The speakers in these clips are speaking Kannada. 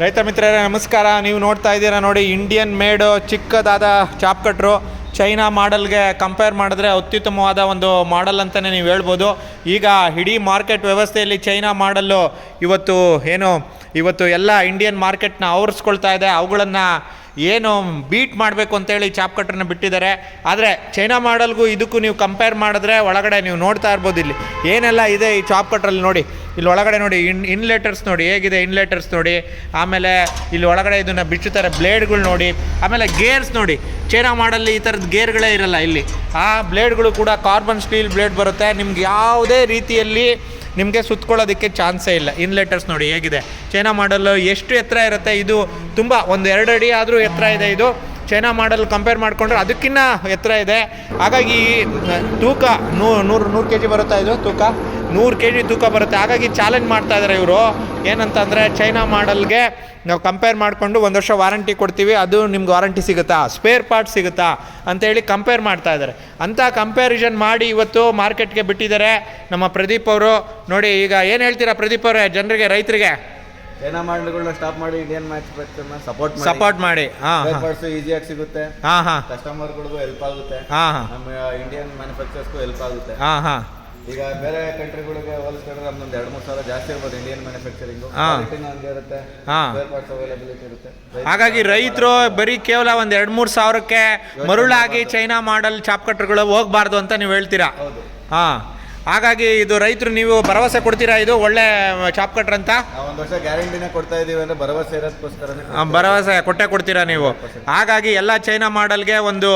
ರೈತ ಮಿತ್ರರೇ, ನಮಸ್ಕಾರ. ನೀವು ನೋಡ್ತಾ ಇದ್ದೀರಾ ನೋಡಿ ಇಂಡಿಯನ್ ಮೇಡು ಚಿಕ್ಕದಾದ ಚಾಪ್ ಕಟ್ರು. ಚೈನಾ ಮಾಡೆಲ್ಗೆ ಕಂಪೇರ್ ಮಾಡಿದ್ರೆ ಅತ್ಯುತ್ತಮವಾದ ಒಂದು ಮಾಡೆಲ್ ಅಂತಲೇ ನೀವು ಹೇಳ್ಬೋದು. ಈಗ ಇಡೀ ಮಾರ್ಕೆಟ್ ವ್ಯವಸ್ಥೆಯಲ್ಲಿ ಚೈನಾ ಮಾಡಲ್ಲು ಇವತ್ತು ಏನು, ಇವತ್ತು ಎಲ್ಲ ಇಂಡಿಯನ್ ಮಾರ್ಕೆಟ್ನ ಆವರಿಸ್ಕೊಳ್ತಾ ಇದೆ. ಅವುಗಳನ್ನು ಏನು ಬೀಟ್ ಮಾಡಬೇಕು ಅಂತೇಳಿ ಚಾಪ್ ಕಟ್ರನ್ನ ಬಿಟ್ಟಿದ್ದಾರೆ. ಆದರೆ ಚೈನಾ ಮಾಡಲ್ಗೂ ಇದಕ್ಕೂ ನೀವು ಕಂಪೇರ್ ಮಾಡಿದ್ರೆ ಒಳಗಡೆ ನೀವು ನೋಡ್ತಾ ಇರ್ಬೋದು ಇಲ್ಲಿ. ಏನೆಲ್ಲ ಇದೆ ಈ ಚಾಪ್ ಕಟ್ರಲ್ಲಿ ನೋಡಿ. ಇಲ್ಲಿ ಒಳಗಡೆ ನೋಡಿ, ಇನ್ ಇನ್ಲೇಟರ್ಸ್ ನೋಡಿ, ಹೇಗಿದೆ ಇನ್ಲೇಟರ್ಸ್ ನೋಡಿ. ಆಮೇಲೆ ಇಲ್ಲಿ ಒಳಗಡೆ ಇದನ್ನು ಬಿಚ್ಚುತ್ತಾರೆ ಬ್ಲೇಡ್ಗಳು ನೋಡಿ. ಆಮೇಲೆ ಗೇರ್ಸ್ ನೋಡಿ. ಚೈನಾ ಮಾಡಲ್ಲಿ ಈ ಥರದ ಗೇರ್ಗಳೇ ಇರಲ್ಲ ಇಲ್ಲಿ. ಆ ಬ್ಲೇಡ್ಗಳು ಕೂಡ ಕಾರ್ಬನ್ ಸ್ಟೀಲ್ ಬ್ಲೇಡ್ ಬರುತ್ತೆ. ನಿಮ್ಗೆ ಯಾವುದೇ ರೀತಿಯಲ್ಲಿ ನಿಮಗೆ ಸುತ್ಕೊಳ್ಳೋದಕ್ಕೆ ಚಾನ್ಸೇ ಇಲ್ಲ. ಇನ್ಲೇಟರ್ಸ್ ನೋಡಿ, ಹೇಗಿದೆ. ಚೈನಾ ಮಾಡಲು ಎಷ್ಟು ಎತ್ತರ ಇರುತ್ತೆ? ಇದು ತುಂಬ ಒಂದು ಎರಡು ಅಡಿ ಆದರೂ ಎತ್ತರ ಇದೆ ಇದು. ಚೈನಾ ಮಾಡಲ್ ಕಂಪೇರ್ ಮಾಡಿಕೊಂಡ್ರೆ ಅದಕ್ಕಿಂತ ಎತ್ತರ ಇದೆ. ಹಾಗಾಗಿ ತೂಕ ನೂ, ನೂರು ನೂರು ಕೆ ಜಿ ಬರುತ್ತಾ ಇದು ತೂಕ? ನೂರು ಕೆ ಜಿ ತೂಕ ಬರುತ್ತೆ. ಹಾಗಾಗಿ ಚಾಲೆಂಜ್ ಮಾಡ್ತಾ ಇದ್ದಾರೆ ಇವರು. ಏನಂತಂದರೆ ಚೈನಾ ಮಾಡಲ್ಗೆ ನಾವು ಕಂಪೇರ್ ಮಾಡಿಕೊಂಡು ಒಂದು ವರ್ಷ ವಾರಂಟಿ ಕೊಡ್ತೀವಿ. ಅದು ನಿಮ್ಗೆ ವಾರಂಟಿ ಸಿಗುತ್ತಾ? ಸ್ಪೇರ್ ಪಾರ್ಟ್ ಸಿಗುತ್ತಾ? ಅಂತೇಳಿ ಕಂಪೇರ್ ಮಾಡ್ತಾ ಇದ್ದಾರೆ ಅಂಥ ಕಂಪ್ಯಾರಿಷನ್ ಮಾಡಿ ಇವತ್ತು ಮಾರ್ಕೆಟ್ಗೆ ಬಿಟ್ಟಿದ್ದಾರೆ ನಮ್ಮ ಪ್ರದೀಪ್ ಅವರು. ನೋಡಿ, ಈಗ ಏನು ಹೇಳ್ತೀರಾ ಪ್ರದೀಪ್ ಅವರೇ, ಜನರಿಗೆ, ರೈತರಿಗೆ? ಚೈನಾ ಮಾಡಲ್ಗಳನ್ನ ಸ್ಟಾಪ್ ಮಾಡಿ ಇಂಡಿಯನ್ ಮ್ಯಾಚ್ ಸಪೋರ್ಟ್ ಮಾಡಿ. ಸಪೋರ್ಟ್ ಮಾಡಿ. ಪಾರ್ಟ್ಸ್ ಈಸಿಯಾಗಿ ಸಿಗುತ್ತೆ. ಕಸ್ಟಮರ್ಗಳಿಗೂ ಹೆಲ್ಪ್ ಆಗುತ್ತೆ. ನಮ್ಮ ಇಂಡಿಯನ್ ಮ್ಯಾನುಫ್ಯಾಕ್ಚರ್ಸ್ಗೂ ಹೆಲ್ಪ್ ಆಗುತ್ತೆ. ಈಗ ಬೇರೆ ಕಂಟ್ರಿಗಳಿಗೆ ಹೋಲಿಸ್ಕೊಂಡ್ರೆ ನಮ್ದೊಂದು ಎರಡು ಮೂರು ಸಾವಿರ ಜಾಸ್ತಿ ಇರ್ಬೋದು ಇಂಡಿಯನ್ ಮ್ಯಾನುಫ್ಯಾಕ್ಚರಿಂಗ್ ಹಂಗೆ ಇರುತ್ತೆ. ಪಾರ್ಟ್ಸ್ ಅವೈಲಬಿಲಿಟಿ ಇರುತ್ತೆ. ಹಾಗಾಗಿ ರೈತರು ಬರೀ ಕೇವಲ ಒಂದ್ ಎರಡ್ ಮೂರ್ ಸಾವಿರಕ್ಕೆ ಮರುಳಾಗಿ ಚೈನಾ ಮಾಡಲ್ ಚಾಪ್ ಕಟ್ರುಗಳು ಹೋಗ್ಬಾರ್ದು ಅಂತ ನೀವು ಹೇಳ್ತೀರಾ? ಹೌದು. ಹಾಂ. ಹಾಗಾಗಿ ಇದು ರೈತರು ನೀವು ಭರವಸೆ ಕೊಡ್ತೀರಾ? ಇದು ಒಳ್ಳೆ ಚಾಪ್ ಕಟ್ರ್ ಅಂತ ಒಂದು ವರ್ಷ ಗ್ಯಾರಂಟಿನೇ ಕೊಡ್ತಾ ಇದೀವಿ ಅಂದ್ರೆ ಭರವಸೆ ಇರೋದಕ್ಕೋಸ್ಕರ ಭರವಸೆ ಕೊಟ್ಟೆ ಕೊಡ್ತೀರಾ ನೀವು? ಹಾಗಾಗಿ ಎಲ್ಲ ಚೈನಾ ಮಾಡಲ್ಗೆ ಒಂದು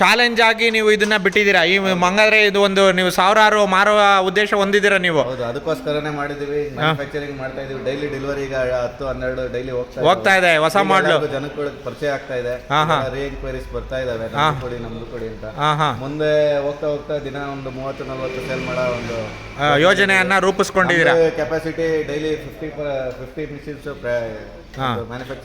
ಚಾಲೆಂಜ್ ಆಗಿ ನೀವು ಇದನ್ನ ಬಿಟ್ಟಿದ್ದೀರಾ? ಈ ಹಂಗಾದ್ರೆ ಇದು ಒಂದು ನೀವು ಸಾವಿರಾರು ಮಾರುವ ಉದ್ದೇಶ ಹೊಂದಿದ್ದೀರಾ ನೀವು? ಹೌದು ಅದಕ್ಕೋಸ್ಕರನೇ ಮಾಡಿದೀವಿ ಮ್ಯಾನುಫ್ಯಾಕ್ಚರಿಂಗ್ ಮಾಡ್ತಾ ಇದೀವಿ. ಡೈಲಿ ಡೆಲಿವರಿ ಈಗ ಹತ್ತು ಹನ್ನೆರಡು ಡೈಲಿ ಹೋಗ್ತಾ ಹೋಗ್ತಾ ಇದೆ ಹೊಸ ಮಾಡಲು ಎಲ್ಲರಿಗೂ ಪರಿಚಯ ಆಗ್ತಾ ಇದೆ. ರೀ ಎನ್ಕ್ವೈರೀಸ್ ಬರ್ತಾ ಇದಾವೆ. ನಮ್ದು ಕೊಡಿ ನಮ್ದು ಕೊಡಿ ಅಂತ. ಮುಂದೆ ಹೋಗ್ತಾ ಹೋಗ್ತಾ ದಿನ ಒಂದು ಮೂವತ್ತು ನಲ್ವತ್ತು ಸೇಲ್ ಮಾಡೋ ಒಂದು ಯೋಜನೆಯನ್ನ ರೂಪಿಸ್ಕೊಂಡಿದ್ದೀರಾ? Capacity daily fifty fifty machines ಹಾ.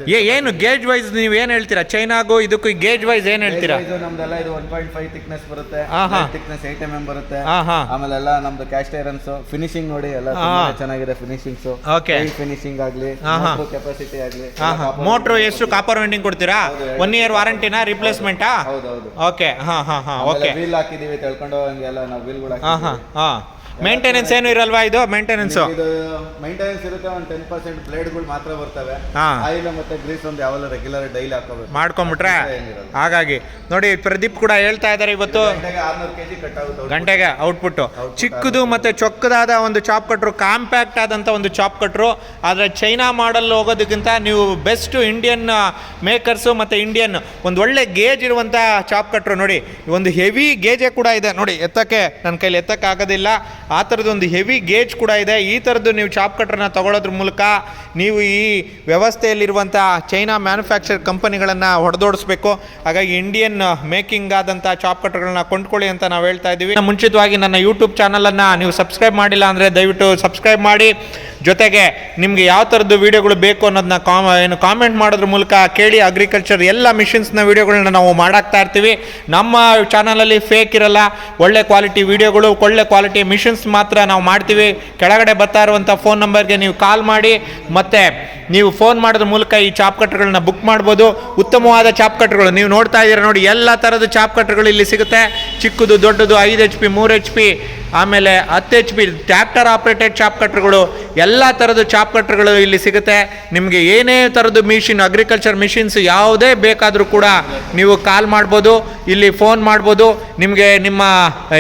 ಏ ಏನು ಗೇಜ್ ವೈಸ್ ನೀವು ಏನು ಹೇಳ್ತೀರಾ? ಚೈನಾಗೂ ಇದಕ್ಕೂ ಗೇಜ್ ವೈಸ್ ಏನು ಹೇಳ್ತೀರಾ? ಇದು ನಮ್ದೆಲ್ಲ ಇದು ಒನ್ ಪಾಯಿಂಟ್ ಫೈವ್ ತಿಕ್ನೆಸ್ ಬರುತ್ತೆ. ಹಾ, ಹಾ. ಥಿಕ್ನೆಸ್ ಏಟ್ ಎಂ ಎಂ ಬರುತ್ತೆ. ಹಾ, ಹಾಂ ಆಮೇಲೆ ಎಲ್ಲ ನಮ್ದು ಕ್ಯಾಸ್ಟ್ ಐರನ್ಸ್ ಫಿನಿಶಿಂಗ್ ನೋಡಿ ಎಲ್ಲ ಹಾ. ತುಂಬಾನೇ ಚೆನ್ನಾಗಿದೆ ಫಿನಿಶಿಂಗ್ಸ್ Okay. ಫಿನಿಶಿಂಗ್ ಆಗಲಿ ಹಾ, ಹಾ. ಕೆಪಾಸಿಟಿ ಆಗಲಿ ಹಾ ಹಾಂ ಮೋಟ್ರು ಎಷ್ಟು ಕಾಪರ್ ವೆಂಡಿಂಗ್ ಕೊಡ್ತೀರಾ? ಒನ್ ಇಯರ್ ವಾರಂಟಿನ ರಿಪ್ಲೇಸ್ಮೆಂಟಾ ಹೌದು ಓಕೆ ಹಾ ಹಾ ಹಾ. ಓಕೆ ವೀಲ್ ಹಾಕಿದೀವಿ ತಿಳ್ಕೊಂಡು ಹಂಗೆಲ್ಲ ನಾವು ವೀಲ್ಗಳು ಹಾ ಹಾ ಹಾಂ. ಮೇಂಟೆನೆನ್ಸ್ ಏನು ಇರಲ್ವಾ ಇದು? ಮೇಂಟೆನೆನ್ಸ್ ಇದು ಮೈಂಟೆನೆನ್ಸ್ ಇರುತ್ತೆ ಒಂದು ಟೆನ್ ಪರ್ಸೆಂಟ್ ಬ್ಲೇಡ್ಗಳು ಮಾತ್ರ ಬರ್ತವೆ. ಹಾಂ. ಆಯಿಲ್ ಮತ್ತೆ ಗ್ರೀಸ್ ಒಂದು ಯಾವಾಗ ರೆಗ್ಯುಲರ್ ಡೈಲಿ ಹಾಕೋಬೇಕು. ಮಾಡ್ಕೊಂಬಿಟ್ರೆ ಏನಿರಲ್ಲ. ಹಾಗಾಗಿ ನೋಡಿ ಪ್ರದೀಪ್ ಕೂಡ ಹೇಳ್ತಾ ಇದ್ದಾರೆ ಇವತ್ತು. ಗಂಟೆಗೆ ಆರ್ನೂರು ಕೆಜಿ ಕಟ್ ಆಗುತ್ತೆ ಗಂಟೆಗೆ ಔಟ್ಪುಟ್ಟು ಚಿಕ್ಕದು ಮತ್ತು ಚೊಕ್ಕದಾದ ಒಂದು ಚಾಪ್ ಕಟ್ರು ಕಾಂಪ್ಯಾಕ್ಟ್ ಆದಂಥ ಒಂದು ಚಾಪ್ ಕಟ್ರು ಆದರೆ ಚೈನಾ ಮಾಡಲ್ ಹೋಗೋದಕ್ಕಿಂತ ನೀವು ಬೆಸ್ಟ್ ಇಂಡಿಯನ್ ಮೇಕರ್ಸು ಮತ್ತು ಇಂಡಿಯನ್ ಒಂದು ಒಳ್ಳೆ ಗೇಜ್ ಇರುವಂಥ ಚಾಪ್ ಕಟ್ರು ನೋಡಿ. ಒಂದು ಹೆವಿ ಗೇಜೇ ಕೂಡ ಇದೆ. ನೋಡಿ ಎತ್ತಕ್ಕೆ ನನ್ನ ಕೈಲಿ ಎತ್ತಕ್ಕೆ ಆಗೋದಿಲ್ಲ ಆ ಥರದ್ದು ಹೆವಿ ಗೇಜ್ ಕೂಡ ಇದೆ. ಈ ಥರದ್ದು ನೀವು ಚಾಪ್ ಕಟ್ರನ್ನ ತಗೊಳ್ಳೋದ್ರ ಮೂಲಕ ನೀವು ಈ ವ್ಯವಸ್ಥೆಯಲ್ಲಿರುವಂಥ ಚೈನಾ ಮ್ಯಾನುಫ್ಯಾಕ್ಚರ್ ಕಂಪನಿಗಳನ್ನು ಹೊಡೆದೋಡಿಸ್ಬೇಕು. ಹಾಗಾಗಿ ಇಂಡಿಯನ್ ಮೇಕಿಂಗ್ ಆದಂಥ ಚಾಪ್ ಕಟ್ರ್ಗಳನ್ನ ಕೊಂಡ್ಕೊಳ್ಳಿ ಅಂತ ನಾವು ಹೇಳ್ತಾ ಇದ್ದೀವಿ ಮುಂಚಿತವಾಗಿ ನನ್ನ ಯೂಟ್ಯೂಬ್ ಚಾನಲನ್ನು ನೀವು ಸಬ್ಸ್ಕ್ರೈಬ್ ಮಾಡಿಲ್ಲ ಅಂದರೆ ದಯವಿಟ್ಟು ಸಬ್ಸ್ಕ್ರೈಬ್ ಮಾಡಿ. ಜೊತೆಗೆ ನಿಮಗೆ ಯಾವ ಥರದ್ದು ವೀಡಿಯೋಗಳು ಬೇಕು ಅನ್ನೋದನ್ನ ಕಾಮ, ಏನು ಕಾಮೆಂಟ್ ಮಾಡೋದ್ರ ಮೂಲಕ ಕೇಳಿ ಅಗ್ರಿಕಲ್ಚರ್ ಎಲ್ಲ ಮಿಷಿನ್ಸ್ನ ವೀಡಿಯೋಗಳನ್ನ ನಾವು ಮಾಡಾಕ್ತಾ ಇರ್ತೀವಿ. ನಮ್ಮ ಚಾನಲಲ್ಲಿ ಫೇಕ್ ಇರಲ್ಲ. ಒಳ್ಳೆ ಕ್ವಾಲಿಟಿ ವೀಡಿಯೋಗಳು, ಒಳ್ಳೆ ಕ್ವಾಲಿಟಿ ಮಿಷನ್ಸ್ ಮಾತ್ರ ನಾವು ಮಾಡ್ತೀವಿ. ಕೆಳಗಡೆ ಬರ್ತಾ ಇರುವಂಥ ಫೋನ್ ನಂಬರ್ಗೆ ನೀವು ಕಾಲ್ ಮಾಡಿ. ಮತ್ತು ನೀವು ಫೋನ್ ಮಾಡೋದ್ರ ಮೂಲಕ ಈ ಚಾಪ್ ಕಟ್ಟರ್ಗಳನ್ನ ಬುಕ್ ಮಾಡ್ಬೋದು. ಉತ್ತಮವಾದ ಚಾಪ್ ಕಟ್ಟರ್ಗಳು ನೀವು ನೋಡ್ತಾ ಇದ್ದೀರಾ ನೋಡಿ, ಎಲ್ಲ ಥರದ ಚಾಪ್ ಕಟ್ರ್ಗಳು ಇಲ್ಲಿ ಸಿಗುತ್ತೆ. ಚಿಕ್ಕದು, ದೊಡ್ಡದು, ಐದು ಎಚ್ ಪಿ ಮೂರು ಎಚ್ ಪಿ ಆಮೇಲೆ ಹತ್ತು H P tractor operated chop ಕಟ್ರ್ಗಳು ಎಲ್ಲ ಥರದ ಚಾಪ್ ಕಟ್ಟರ್ಗಳು ಇಲ್ಲಿ ಸಿಗುತ್ತೆ. ನಿಮಗೆ ಏನೇ ಥರದ್ದು ಮಿಷಿನ್ ಅಗ್ರಿಕಲ್ಚರ್ ಮಿಷಿನ್ಸ್ ಯಾವುದೇ ಬೇಕಾದರೂ ಕೂಡ ನೀವು ಕಾಲ್ ಮಾಡ್ಬೋದು, ಇಲ್ಲಿ ಫೋನ್ ಮಾಡ್ಬೋದು. ನಿಮಗೆ ನಿಮ್ಮ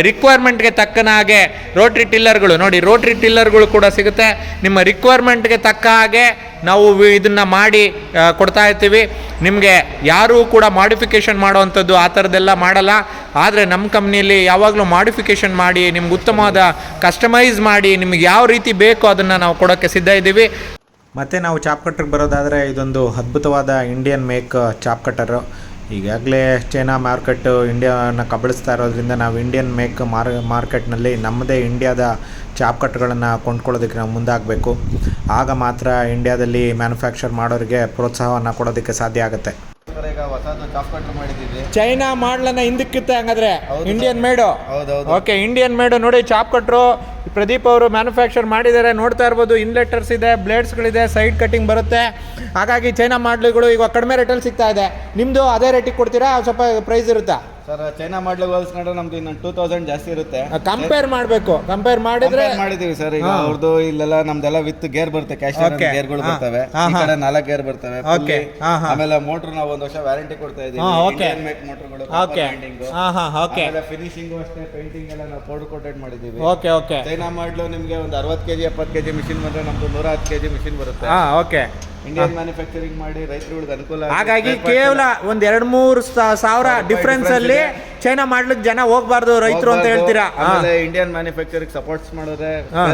ರಿಕ್ವೈರ್ಮೆಂಟ್ಗೆ ತಕ್ಕನ ಹಾಗೆ ರೋಟ್ರಿ ಟಿಲ್ಲರ್ಗಳು ನೋಡಿ ರೋಟ್ರಿ ಟಿಲ್ಲರ್ಗಳು ಕೂಡ ಸಿಗುತ್ತೆ. ನಿಮ್ಮ ರಿಕ್ವೈರ್ಮೆಂಟ್ಗೆ ತಕ್ಕ ಹಾಗೆ ನಾವು ವಿ- ಇದನ್ನು ಮಾಡಿ ಕೊಡ್ತಾ ಇರ್ತೀವಿ. ನಿಮಗೆ ಯಾರೂ ಕೂಡ ಮಾಡಿಫಿಕೇಷನ್ ಮಾಡುವಂಥದ್ದು ಆ ಥರದ್ದೆಲ್ಲ ಮಾಡಲ್ಲ. ಆದರೆ ನಮ್ಮ ಕಂಪ್ನಿಯಲ್ಲಿ ಯಾವಾಗಲೂ ಮಾಡಿಫಿಕೇಷನ್ ಮಾಡಿ, ನಿಮ್ಗೆ ಉತ್ತಮವಾದ ಕಸ್ಟಮೈಸ್ ಮಾಡಿ, ನಿಮ್ಗೆ ಯಾವ ರೀತಿ ಬೇಕೋ ಅದನ್ನು ನಾವು ಕೊಡೋಕ್ಕೆ ಸಿದ್ಧ ಇದ್ದೀವಿ. ಮತ್ತು ನಾವು ಚಾಪ್ ಕಟ್ಟರ್ಗೆ ಬರೋದಾದರೆ ಇದೊಂದು ಅದ್ಭುತವಾದ ಇಂಡಿಯನ್ ಮೇಕ್ ಚಾಪ್ ಕಟ್ಟರು ಈಗಾಗಲೇ ಚೈನಾ ಮಾರ್ಕೆಟ್ ಇಂಡಿಯಾನ ಕಬಳಿಸ್ತಾ ಇರೋದ್ರಿಂದ ನಾವು ಇಂಡಿಯನ್ ಮೇಕ್ ಮಾರ್ ಮಾರ್ಕೆಟ್ನಲ್ಲಿ ನಮ್ಮದೇ ಇಂಡಿಯಾದ ಚಾಪ್ಕಟ್ಗಳನ್ನು ಕೊಂಡ್ಕೊಳ್ಳೋದಕ್ಕೆ ನಾವು ಮುಂದಾಗಬೇಕು. ಆಗ ಮಾತ್ರ ಇಂಡಿಯಾದಲ್ಲಿ ಮ್ಯಾನುಫ್ಯಾಕ್ಚರ್ ಮಾಡೋರಿಗೆ ಪ್ರೋತ್ಸಾಹವನ್ನು ಕೊಡೋದಕ್ಕೆ ಸಾಧ್ಯ ಆಗುತ್ತೆ. ಚೈನಾ ಮಾಡ್ಲನ್ನ ಹಿಂದಕ್ಕಿತ್ತೆ ಹಂಗಾದ್ರೆ Indian made okay Indian made ನೋಡಿ ಚಾಪ್ ಕಟ್ರು ಪ್ರದೀಪ್ ಅವರು ಮ್ಯಾನುಫ್ಯಾಕ್ಚರ್ ಮಾಡಿದ್ದಾರೆ, ನೋಡ್ತಾ ಇರ್ಬೋದು, ಇನ್ಲೆಟರ್ಸ್ ಇದೆ, ಬ್ಲೇಡ್ಸ್ಗಳಿದೆ, ಸೈಡ್ ಕಟ್ಟಿಂಗ್ ಬರುತ್ತೆ. ಹಾಗಾಗಿ ಚೈನಾ ಮಾಡ್ಲುಗಳು ಈಗ ಕಡಿಮೆ ರೇಟಲ್ಲಿ ಸಿಗ್ತಾ ಇದೆ. ನಿಮ್ಮದು ಅದೇ ರೇಟಿಗೆ ಕೊಡ್ತೀರಾ, ಸ್ವಲ್ಪ ಪ್ರೈಸ್ ಇರುತ್ತಾ? ಸರ್ ಚೈನಾ ಮಾಡ್ಲು ಹೋಲಿಸ್ಕೊಂಡ್ರೆ ನಮ್ದು ಇನ್ನೊಂದು ಟೂ ತೌಸಂಡ್ ಜಾಸ್ತಿ ಇರುತ್ತೆ ಕಂಪೇರ್ ಮಾಡಬೇಕು ಕಂಪೇರ್ ಮಾಡಿದ್ರೆ ಮಾಡಿದೀವಿ ಸರ್ ಈಗ. ಅವ್ರದ್ದು ಇಲ್ಲೆಲ್ಲ ನಮ್ದೆಲ್ಲ ವಿತ್ ಗೇರ್ ಬರುತ್ತೆ ಕ್ಯಾಶ್ Okay. ಗೇರ್ಗಳು ಹಾ. ಬರ್ತವೆ ಹಾ, ಈ ಹಾ. ಕಡೆ ನಾಲ್ಕು ಗೇರ್ ಬರ್ತವೆ Okay. ಹಾ, ಹಾ. ಆಮೇಲೆ ಮೋಟರ್ ನಾವು ಒಂದು ವರ್ಷ ವ್ಯಾರಂಟಿ ಕೊಡ್ತಾ ಇದೀವಿ ಹಾ, okay. ಮೇಕ್ ಮೋಟರ್ಗಳು ಓಕೆ ಹಾಂ ಹಾಂ ಓಕೆ ಫಿನಿಶಿಂಗ್ ಅಷ್ಟೇ ಪೇಂಟಿಂಗ್ ಎಲ್ಲ ನಾವು ಪೌಡರ್ ಕೋಟೆಡ್ ಮಾಡಿದೀವಿ ಓಕೆ ಓಕೆ ಚೈನಾ ಮಾಡ್ಲು ನಿಮ್ಗೆ ಒಂದು ಅರವತ್ತು ಕೆಜಿ ಎಪ್ಪತ್ತು ಕೆಜಿ ಮಿಷಿನ್ ಬಂದ್ರೆ ನಮ್ದು ನೂರ ಹತ್ತು ಕೆಜಿ ಮಿಷಿನ್ ಬರುತ್ತೆ ಹಾಂ ಓಕೆ ಇಂಡಿಯನ್ ಮ್ಯಾನುಫ್ಯಾಕ್ಚರಿಂಗ್ ಮಾಡಿ ರೈತರುಗಳಿಗೆ ಅನುಕೂಲ ಹಾಗಾಗಿ ಕೇವಲ ಒಂದ್ ಎರಡ್ ಮೂರು ಸಾವಿರ ಡಿಫ್ರೆನ್ಸ್ ಅಲ್ಲಿ. ಚೈನಾ ಮಾಡ್ಲಿಕ್ಕೆ ಜನ ಹೋಗ್ಬಾರ್ದು ರೈತರು ಅಂತ. ಹೇಳ್ತೀರಾ? ಆಮೇಲೆ ಇಂಡಿಯನ್ ಮ್ಯಾನುಫ್ಯಾಕ್ಚರಿಂಗ್ ಸಪೋರ್ಟ್ಸ್ ಮಾಡಿದ್ರೆ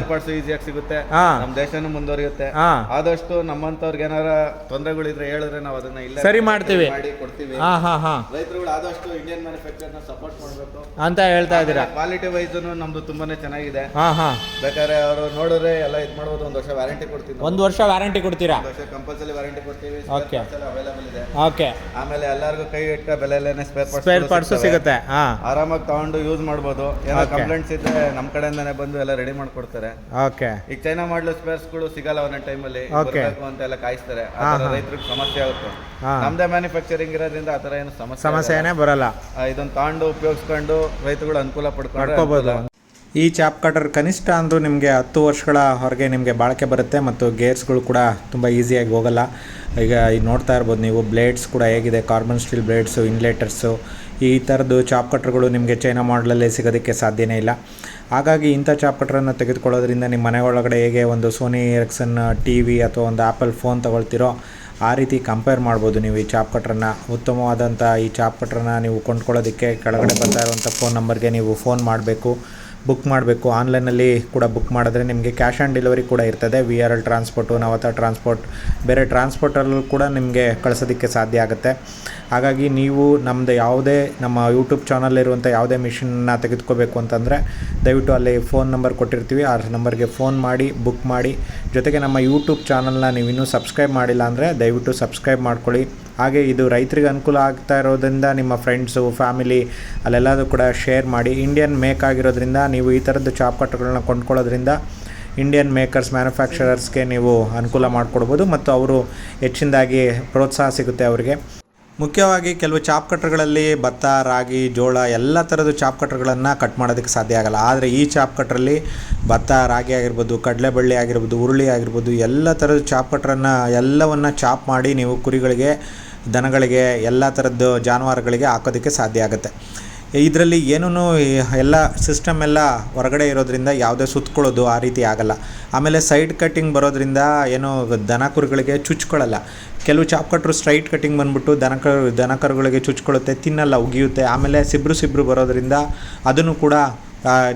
ಪಾರ್ಟ್ಸ್ ಈಸಿಯಾಗಿ ಸಿಗುತ್ತೆ. ಹಾ. ನಮ್ಮ ದೇಶನೂ ಮುಂದುವರಿಯುತ್ತೆ. ಆದಷ್ಟು ನಮ್ಮಂತವ್ರಿಗೆ ಏನಾರ ತೊಂದರೆಗಳಿದ್ರೆ ಹೇಳಿದ್ರೆ ನಾವು ಅದನ್ನ ಇಲ್ಲ ಸರಿ ಮಾಡ್ತೀವಿ. ಮಾಡಿ ಕೊಡ್ತೀವಿ. ಹಾ ಹಾ ಹಾ. ರೈತರುಗಳು ಆದಷ್ಟು ಇಂಡಿಯನ್ ಮ್ಯಾನುಫ್ಯಾಕ್ಚರ್ನ ಸಪೋರ್ಟ್ ಮಾಡಬೇಕು. ಅಂತ ಹೇಳ್ತಾ ಇದ್ದೀರಾ? ಕ್ವಾಲಿಟಿ ವೈಸ್ ನಮ್ದು ತುಂಬಾನೇ ಚೆನ್ನಾಗಿದೆ. ಹಾ ಹಾ. ಬೇಕಾದ್ರೆ ಅವರು ನೋಡಿದ್ರೆ ಎಲ್ಲ ಇದು ಮಾಡಬಹುದು ಒಂದು ವರ್ಷ ವ್ಯಾರಂಟಿ ಕೊಡ್ತೀವಿ. ಒಂದು ವರ್ಷ ವ್ಯಾರಂಟಿ ಕೊಡ್ತೀರಾ? ಒಂದು ವರ್ಷ ಕಂಪಲ್ಸರಿ ವ್ಯಾರಂಟಿ ಕೊಡ್ತೀವಿ. Okay. ಅವೈಲೇಬಲ್ ಇದೆ. ಓಕೆ ಆಮೇಲೆ ಎಲ್ಲರಿಗೂ ಕೈ ಇಟ್ಟ ಬೆಲೆ ಸ್ಪೇರ್ ಸ್ಪೇರ್ ಪಾರ್ಟ್ಸ್ ಸಿಗುತ್ತೆ. ಹಾ. ಆರಾಮಾಗಿ ತಗೊಂಡು ಯೂಸ್ ಮಾಡ್ಬೋದು. ಏನೋ ಕಂಪ್ಲೇಂಟ್ಸ್ ಇದ್ರೆ ನಮ್ಮ ಕಡೆಯಿಂದಾನೆ ಬಂದು ಎಲ್ಲ ರೆಡಿ ಮಾಡ್ಕೊಡ್ತಾರೆ. ಓಕೆ ಈಗ ಚೈನಾ ಮಾಡಲು ಸ್ಪೇರ್ಸ್ಗಳು ಸಿಗಲ್ಲ ಒಂದೊಂದು ಟೈಮಲ್ಲಿ. ಬರಬೇಕು ಅಂತ ಎಲ್ಲ ಕಾಯಿಸ್ತಾರೆ. ರೈತರಿಗೆ ಸಮಸ್ಯೆ ಆಗುತ್ತೆ. ನಮ್ದೇ ಮ್ಯಾನುಫ್ಯಾಕ್ಚರಿಂಗ್ ಇರೋದ್ರಿಂದ ಆ ಥರ ಏನು ಸಮಸ್ಯೆ ಸಮಸ್ಯೆನೇ ಬರಲ್ಲ. ಇದನ್ನ ತಗೊಂಡು ಉಪಯೋಗಿಸ್ಕೊಂಡು ರೈತರುಗಳು ಅನುಕೂಲ ಅನುಕೂಲ. ಈ ಚಾಪ್ ಕಟರ್ ಕನಿಷ್ಠ ಅಂದರೂ ನಿಮಗೆ ಹತ್ತು ವರ್ಷಗಳ ಹೊರಗೆ ನಿಮಗೆ ಬಾಳಿಕೆ ಬರುತ್ತೆ ಮತ್ತು ಗೇರ್ಸ್ಗಳು ಕೂಡ ತುಂಬ ಈಸಿಯಾಗಿ ಹೋಗಲ್ಲ. ಈಗ ಈಗ ನೋಡ್ತಾ ಇರ್ಬೋದು ನೀವು ಬ್ಲೇಡ್ಸ್ ಕೂಡ ಹೇಗಿದೆ, ಕಾರ್ಬನ್ ಸ್ಟೀಲ್ ಬ್ಲೇಡ್ಸು, ಇನ್ಲೇಟರ್ಸು, ಈ ಥರದ್ದು ಚಾಪ್ ಕಟ್ರ್ಗಳು ನಿಮಗೆ ಚೈನಾ ಮಾಡಲಲ್ಲೇ ಸಿಗೋದಕ್ಕೆ ಸಾಧ್ಯನೇ ಇಲ್ಲ. ಹಾಗಾಗಿ ಇಂಥ ಚಾಪ್ ಕಟ್ರನ್ನು ತೆಗೆದುಕೊಳ್ಳೋದ್ರಿಂದ ನಿಮ್ಮ ಮನೆ ಒಳಗಡೆ ಹೇಗೆ ಒಂದು ಸೋನಿ ಎರಿಕ್ಸನ್ ಟಿ ವಿ ಅಥವಾ ಒಂದು ಆ್ಯಪಲ್ ಫೋನ್ ತೊಗೊಳ್ತಿರೋ ಆ ರೀತಿ ಕಂಪೇರ್ ಮಾಡ್ಬೋದು ನೀವು ಈ ಚಾಪ್ ಕಟ್ರನ್ನು. ಉತ್ತಮವಾದಂಥ ಈ ಚಾಪ್ ಕಟ್ರನ್ನ ನೀವು ಕೊಂಡ್ಕೊಳ್ಳೋದಕ್ಕೆ ಕೆಳಗಡೆ ಬರ್ತಾ ಇರುವಂಥ ಫೋನ್ ನಂಬರ್ಗೆ ನೀವು ಫೋನ್ ಮಾಡಬೇಕು. ಬುಕ್ ಮಾಡಬೇಕು. ಆನ್ಲೈನಲ್ಲಿ ಕೂಡ ಬುಕ್ ಮಾಡಿದ್ರೆ ನಿಮಗೆ ಕ್ಯಾಶ್ ಆನ್ ಡೆಲಿವರಿ ಕೂಡ ಇರ್ತದೆ. V R L transport Navata transport ಬೇರೆ ಟ್ರಾನ್ಸ್ಪೋರ್ಟಲ್ಲೂ ಕೂಡ ನಿಮಗೆ ಕಳಿಸೋದಕ್ಕೆ ಸಾಧ್ಯ ಆಗುತ್ತೆ. ಹಾಗಾಗಿ ನೀವು ನಮ್ಮದು ಯಾವುದೇ, ನಮ್ಮ ಯೂಟ್ಯೂಬ್ ಚಾನಲ್ಲಿರುವಂಥ ಯಾವುದೇ ಮಿಷನ್ನ ತೆಗೆದುಕೋಬೇಕು ಅಂತಂದರೆ ದಯವಿಟ್ಟು ಅಲ್ಲಿ ಫೋನ್ ನಂಬರ್ ಕೊಟ್ಟಿರ್ತೀವಿ. ಆ ನಂಬರ್ಗೆ ಫೋನ್ ಮಾಡಿ ಬುಕ್ ಮಾಡಿ. ಜೊತೆಗೆ ನಮ್ಮ ಯೂಟ್ಯೂಬ್ ಚಾನಲ್ನ ನೀವು ಇನ್ನೂ ಸಬ್ಸ್ಕ್ರೈಬ್ ಮಾಡಿಲ್ಲ ಅಂದರೆ ದಯವಿಟ್ಟು ಸಬ್ಸ್ಕ್ರೈಬ್ ಮಾಡ್ಕೊಳ್ಳಿ. ಹಾಗೆ ಇದು ರೈತರಿಗೆ ಅನುಕೂಲ ಆಗ್ತಾ ಇರೋದ್ರಿಂದ ನಿಮ್ಮ ಫ್ರೆಂಡ್ಸು ಫ್ಯಾಮಿಲಿ ಅಲ್ಲೆಲ್ಲದೂ ಕೂಡ ಶೇರ್ ಮಾಡಿ. ಇಂಡಿಯನ್ ಮೇಕ್ ಆಗಿರೋದ್ರಿಂದ ನೀವು ಈ ಥರದ್ದು ಚಾಪ್ ಕಟ್ಟುಗಳನ್ನ ಕೊಂಡ್ಕೊಳ್ಳೋದ್ರಿಂದ ಇಂಡಿಯನ್ ಮೇಕರ್ಸ್ ಮ್ಯಾನುಫ್ಯಾಕ್ಚರರ್ಸ್ಗೆ ನೀವು ಅನುಕೂಲ ಮಾಡಿಕೊಡ್ಬೋದು ಮತ್ತು ಅವರು ಹೆಚ್ಚಿನದಾಗಿ ಪ್ರೋತ್ಸಾಹ ಸಿಗುತ್ತೆ ಅವರಿಗೆ. ಮುಖ್ಯವಾಗಿ ಕೆಲವು ಚಾಪ್ ಕಟ್ರ್ಗಳಲ್ಲಿ ಭತ್ತ, ರಾಗಿ, ಜೋಳ ಎಲ್ಲ ಥರದ ಚಾಪ್ ಕಟ್ರ್ಗಳನ್ನು ಕಟ್ ಮಾಡೋದಕ್ಕೆ ಸಾಧ್ಯ ಆಗಲ್ಲ. ಆದರೆ ಈ ಚಾಪ್ ಕಟ್ರಲ್ಲಿ ಭತ್ತ, ರಾಗಿ ಆಗಿರ್ಬೋದು, ಕಡಲೆಬಳ್ಳಿ ಆಗಿರ್ಬೋದು, ಹುರುಳಿ ಆಗಿರ್ಬೋದು, ಎಲ್ಲ ಥರದ ಚಾಪ್ ಕಟ್ರನ್ನು ಎಲ್ಲವನ್ನು ಚಾಪ್ ಮಾಡಿ ನೀವು ಕುರಿಗಳಿಗೆ, ದನಗಳಿಗೆ, ಎಲ್ಲ ಥರದ್ದು ಜಾನುವಾರುಗಳಿಗೆ ಹಾಕೋದಕ್ಕೆ ಸಾಧ್ಯ ಆಗುತ್ತೆ. ಇದರಲ್ಲಿ ಏನೂ ಎಲ್ಲ ಸಿಸ್ಟಮ್ ಎಲ್ಲ ಹೊರಗಡೆ ಇರೋದ್ರಿಂದ ಯಾವುದೇ ಸುತ್ಕೊಳ್ಳೋದು ಆ ರೀತಿ ಆಗಲ್ಲ. ಆಮೇಲೆ ಸೈಡ್ ಕಟ್ಟಿಂಗ್ ಬರೋದ್ರಿಂದ ಏನು ದನ ಕುರುಗಳಿಗೆ ಚುಚ್ಕೊಳ್ಳಲ್ಲ. ಕೆಲವು ಚಾಪ್ ಕಟ್ರು ಸ್ಟ್ರೈಟ್ ಕಟ್ಟಿಂಗ್ ಬಂದ್ಬಿಟ್ಟು ದನ ಕರು ದನ ಕರುಗಳಿಗೆ ಚುಚ್ಕೊಳ್ಳುತ್ತೆ, ತಿನ್ನಲ್ಲ, ಉಗಿಯುತ್ತೆ. ಆಮೇಲೆ ಸಿಬ್ರು ಸಿಬ್ರು ಬರೋದ್ರಿಂದ ಅದನ್ನು ಕೂಡ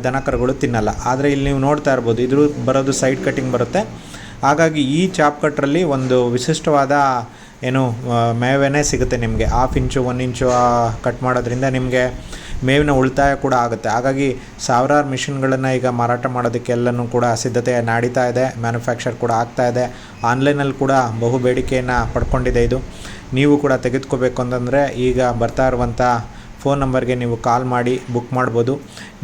ದನ ಕರುಗಳು ತಿನ್ನಲ್ಲ. ಆದರೆ ಇಲ್ಲಿ ನೀವು ನೋಡ್ತಾ ಇರ್ಬೋದು, ಇದ್ರ ಬರೋದು ಸೈಡ್ ಕಟ್ಟಿಂಗ್ ಬರುತ್ತೆ. ಹಾಗಾಗಿ ಈ ಚಾಪ್ ಕಟ್ರಲ್ಲಿ ಒಂದು ವಿಶಿಷ್ಟವಾದ ಏನು ಮೇವೇನೇ ಸಿಗುತ್ತೆ ನಿಮಗೆ. Half inch one inch cut ಮಾಡೋದ್ರಿಂದ ನಿಮಗೆ ಮೇವಿನ ಉಳಿತಾಯ ಕೂಡ ಆಗುತ್ತೆ. ಹಾಗಾಗಿ ಸಾವಿರಾರು ಮಿಷಿನ್ಗಳನ್ನು ಈಗ ಮಾರಾಟ ಮಾಡೋದಕ್ಕೆಲ್ಲನೂ ಕೂಡ ಸಿದ್ಧತೆ ನಡೀತಾ ಇದೆ. ಮ್ಯಾನುಫ್ಯಾಕ್ಚರ್ ಕೂಡ ಆಗ್ತಾ ಇದೆ. ಆನ್ಲೈನಲ್ಲಿ ಕೂಡ ಬಹು ಬೇಡಿಕೆಯನ್ನು ಪಡ್ಕೊಂಡಿದೆ ಇದು. ನೀವು ಕೂಡ ತೆಗೆದುಕೋಬೇಕು ಅಂತಂದರೆ ಈಗ ಬರ್ತಾ ಇರುವಂಥ ಫೋನ್ ನಂಬರ್ಗೆ ನೀವು ಕಾಲ್ ಮಾಡಿ, ಬುಕ್ ಮಾಡ್ಬೋದು.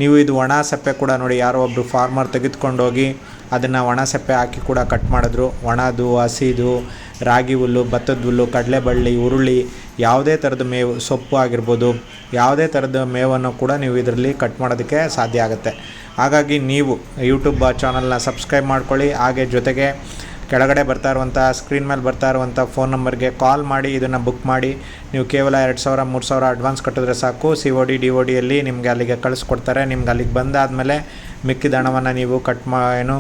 ನೀವು ಇದು ಒಣ ಸಪ್ಪೆ ಕೂಡ ನೋಡಿ, ಯಾರೋ ಒಬ್ಬರು ಫಾರ್ಮರ್ ತೆಗೆದುಕೊಂಡೋಗಿ ಅದನ್ನು ಒಣ ಸಪ್ಪೆ ಹಾಕಿ ಕೂಡ ಕಟ್ ಮಾಡಿದ್ರು. ಒಣದು, ಹಸಿದು ರಾಗಿ ಹುಲ್ಲು, ಭತ್ತದ ಹುಲ್ಲು, ಕಡಲೆಬಳ್ಳಿ, ಹುರುಳಿ ಯಾವುದೇ ಥರದ ಮೇವು, ಸೊಪ್ಪು ಆಗಿರ್ಬೋದು, ಯಾವುದೇ ಥರದ ಮೇವನ್ನು ಕೂಡ ನೀವು ಇದರಲ್ಲಿ ಕಟ್ ಮಾಡೋದಕ್ಕೆ ಸಾಧ್ಯ ಆಗುತ್ತೆ. ಹಾಗಾಗಿ ನೀವು ಯೂಟ್ಯೂಬ್ ಚಾನಲ್ನ ಸಬ್ಸ್ಕ್ರೈಬ್ ಮಾಡ್ಕೊಳ್ಳಿ. ಹಾಗೆ ಜೊತೆಗೆ ಕೆಳಗಡೆ ಬರ್ತಾ ಇರುವಂಥ ಸ್ಕ್ರೀನ್ ಮೇಲೆ ಬರ್ತಾ ಇರುವಂಥ ಫೋನ್ ನಂಬರ್ಗೆ ಕಾಲ್ ಮಾಡಿ, ಇದನ್ನು ಬುಕ್ ಮಾಡಿ. ನೀವು ಕೇವಲ ಎರಡು ಸಾವಿರ, ಮೂರು ಸಾವಿರ ಅಡ್ವಾನ್ಸ್ ಕಟ್ಟಿದ್ರೆ ಸಾಕು. C O D D O ಡಿಯಲ್ಲಿ ನಿಮಗೆ ಅಲ್ಲಿಗೆ ಕಳಿಸ್ಕೊಡ್ತಾರೆ. ನಿಮ್ಗೆ ಅಲ್ಲಿಗೆ ಬಂದಾದಮೇಲೆ ಮಿಕ್ಕಿದ ಹಣವನ್ನು ನೀವು ಕಟ್ ಮಾ ಏನು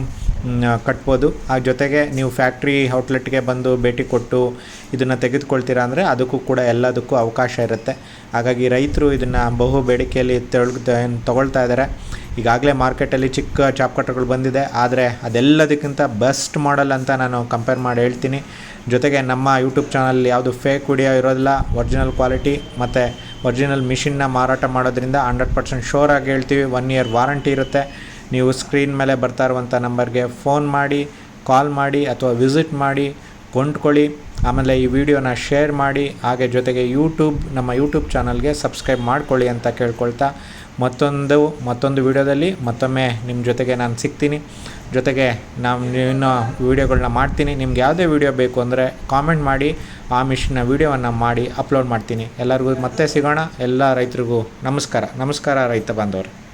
ಕಟ್ಬೋದು. ಆ, ಜೊತೆಗೆ ನೀವು ಫ್ಯಾಕ್ಟ್ರಿ ಔಟ್ಲೆಟ್ಗೆ ಬಂದು ಭೇಟಿ ಕೊಟ್ಟು ಇದನ್ನು ತೆಗೆದುಕೊಳ್ತೀರಾ ಅಂದರೆ ಅದಕ್ಕೂ ಕೂಡ ಎಲ್ಲದಕ್ಕೂ ಅವಕಾಶ ಇರುತ್ತೆ. ಹಾಗಾಗಿ ರೈತರು ಇದನ್ನು ಬಹು ಬೇಡಿಕೆಯಲ್ಲಿ ತೆಳ್ ತೊಗೊಳ್ತಾ ಇದ್ದಾರೆ ಈಗಾಗಲೇ ಮಾರ್ಕೆಟಲ್ಲಿ ಚಿಕ್ಕ ಚಾಪ್ ಕಟ್ಟರ್ಗಳು ಬಂದಿದೆ. ಆದರೆ ಅದೆಲ್ಲದಕ್ಕಿಂತ ಬೆಸ್ಟ್ ಮಾಡೆಲ್ ಅಂತ ನಾನು ಕಂಪೇರ್ ಮಾಡಿ ಹೇಳ್ತೀನಿ. ಜೊತೆಗೆ ನಮ್ಮ ಯೂಟ್ಯೂಬ್ ಚಾನಲ್ ಯಾವುದು ಫೇಕ್ ವಿಡಿಯೋ ಇರೋದಿಲ್ಲ ಒರಿಜಿನಲ್ ಕ್ವಾಲಿಟಿ ಮತ್ತು ಒರಿಜಿನಲ್ ಮಿಷಿನ್ನ ಮಾರಾಟ ಮಾಡೋದ್ರಿಂದ ಹಂಡ್ರೆಡ್ ಪರ್ಸೆಂಟ್ ಶೋರಾಗಿ ಹೇಳ್ತೀವಿ. ಒನ್ ಇಯರ್ ವಾರಂಟಿ ಇರುತ್ತೆ. ನೀವು ಸ್ಕ್ರೀನ್ ಮೇಲೆ ಬರ್ತಾ ಇರುವಂಥ ನಂಬರ್ಗೆ ಫೋನ್ ಮಾಡಿ, ಕಾಲ್ ಮಾಡಿ ಅಥವಾ ವಿಸಿಟ್ ಮಾಡಿ, ಕೊಂಡ್ಕೊಳ್ಳಿ. ಆಮೇಲೆ ಈ ವಿಡಿಯೋನ ಶೇರ್ ಮಾಡಿ, ಹಾಗೆ ಜೊತೆಗೆ ಯೂಟ್ಯೂಬ್, ನಮ್ಮ ಯೂಟ್ಯೂಬ್ ಚಾನಲ್ಗೆ ಸಬ್ಸ್ಕ್ರೈಬ್ ಮಾಡ್ಕೊಳ್ಳಿ ಅಂತ ಕೇಳ್ಕೊಳ್ತಾ ಮತ್ತೊಂದು ಮತ್ತೊಂದು ವಿಡಿಯೋದಲ್ಲಿ ಮತ್ತೊಮ್ಮೆ ನಿಮ್ಮ ಜೊತೆಗೆ ನಾನು ಸಿಗ್ತೀನಿ. ಜೊತೆಗೆ ನಾನು ಇನ್ನೂ ವೀಡಿಯೋಗಳನ್ನ ಮಾಡ್ತೀನಿ. ನಿಮ್ಗೆ ಯಾವುದೇ ವೀಡಿಯೋ ಬೇಕು ಅಂದರೆ ಕಾಮೆಂಟ್ ಮಾಡಿ, ಆ ಮಿಷನ್ನ ವೀಡಿಯೋವನ್ನು ಮಾಡಿ ಅಪ್ಲೋಡ್ ಮಾಡ್ತೀನಿ. ಎಲ್ಲರಿಗೂ ಮತ್ತೆ ಸಿಗೋಣ. ಎಲ್ಲ ರೈತರಿಗೂ ನಮಸ್ಕಾರ. ನಮಸ್ಕಾರ ರೈತ ಬಾಂಧವರು.